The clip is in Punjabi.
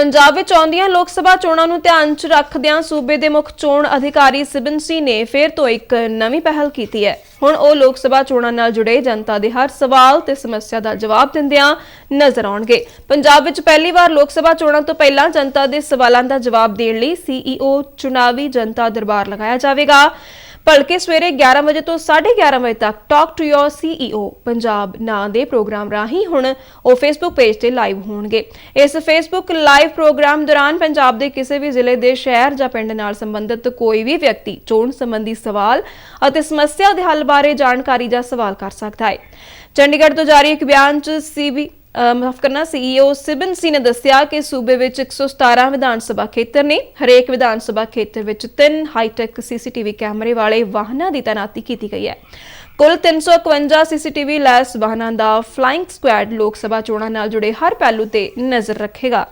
ਪੰਜਾਬ ਵਿੱਚ ਆਉਂਦੀਆਂ ਲੋਕ ਸਭਾ ਚੋਣਾਂ ਨੂੰ ਧਿਆਨ 'ਚ ਰੱਖਦਿਆਂ ਸੂਬੇ ਦੇ ਮੁੱਖ ਚੋਣ ਅਧਿਕਾਰੀ ਸਿਬਨਸੀ ਨੇ ਫੇਰ ਤੋਂ ਇੱਕ ਨਵੀਂ ਪਹਿਲ ਕੀਤੀ ਹੈ। ਹੁਣ ਉਹ ਲੋਕ ਸਭਾ ਚੋਣਾਂ ਨਾਲ ਜੁੜੇ ਜਨਤਾ ਦੇ ਹਰ ਸਵਾਲ ਤੇ ਸਮੱਸਿਆ ਦਾ ਜਵਾਬ ਦਿੰਦਿਆਂ ਨਜ਼ਰ ਆਉਣਗੇ। ਪੰਜਾਬ ਵਿੱਚ ਪਹਿਲੀ ਵਾਰ ਲੋਕ ਸਭਾ ਚੋਣਾਂ ਤੋਂ ਪਹਿਲਾਂ ਜਨਤਾ ਦੇ ਸਵਾਲਾਂ ਦਾ ਜਵਾਬ ਦੇਣ ਲਈ ਸੀਈਓ ਚੁਣਾਵੀ ਜਨਤਾ ਦਰਬਾਰ ਲਗਾਇਆ ਜਾਵੇਗਾ। ਭਲਕੇ ਸਵੇਰੇ 11 ਵਜੇ ਤੋਂ 11:30 ਵਜੇ ਤੱਕ talk to your CEO Punjab ਨਾਂ ਦੇ ਪ੍ਰੋਗਰਾਮ ਰਾਹੀਂ ਹੁਣ ਉਹ ਫੇਸਬੁੱਕ ਪੇਜ ਤੇ ਲਾਈਵ ਹੋਣਗੇ। ਇਸ ਫੇਸਬੁੱਕ ਲਾਈਵ ਪ੍ਰੋਗਰਾਮ ਦੌਰਾਨ ਪੰਜਾਬ ਦੇ ਕਿਸੇ ਵੀ ਜ਼ਿਲ੍ਹੇ ਦੇ ਸ਼ਹਿਰ ਜਾਂ ਪਿੰਡ ਨਾਲ ਸੰਬੰਧਿਤ ਕੋਈ ਵੀ ਵਿਅਕਤੀ ਚੋਣ ਸੰਬੰਧੀ ਸਵਾਲ ਅਤੇ ਸਮੱਸਿਆ ਦੇ ਹੱਲ ਬਾਰੇ ਜਾਣਕਾਰੀ ਜਾਂ ਸਵਾਲ ਕਰ ਸਕਦਾ ਹੈ। ਚੰਡੀਗੜ੍ਹ ਤੋਂ ਜਾਰੀ ਇੱਕ ਬਿਆਨ 'ਚ ਸੀਬੀ ਮਾਫ ਕਰਨਾ ਸੀਈਓ ਸਿਬਨਸੀ ਨੇ ਦੱਸਿਆ ਕਿ ਸੂਬੇ ਵਿੱਚ 117 ਵਿਧਾਨ ਸਭਾ ਖੇਤਰ ਨੇ। ਹਰੇਕ ਵਿਧਾਨ ਸਭਾ ਖੇਤਰ ਵਿੱਚ ਤਿੰਨ ਹਾਈਟੈਕ ਸੀਸੀਟੀਵੀ ਕੈਮਰੇ ਵਾਲੇ ਵਾਹਨਾਂ ਦੀ ਤਾਇਨਾਤੀ ਕੀਤੀ ਗਈ ਹੈ। ਕੁੱਲ 351 ਸੀਸੀਟੀਵੀ ਲੈਸ ਵਾਹਨਾਂ ਦਾ ਫਲਾਈਂਗ ਸਕੁਐਡ ਲੋਕ ਸਭਾ ਚੋਣਾਂ ਨਾਲ ਜੁੜੇ ਹਰ ਪਹਿਲੂ ਤੇ ਨਜ਼ਰ ਰੱਖੇਗਾ।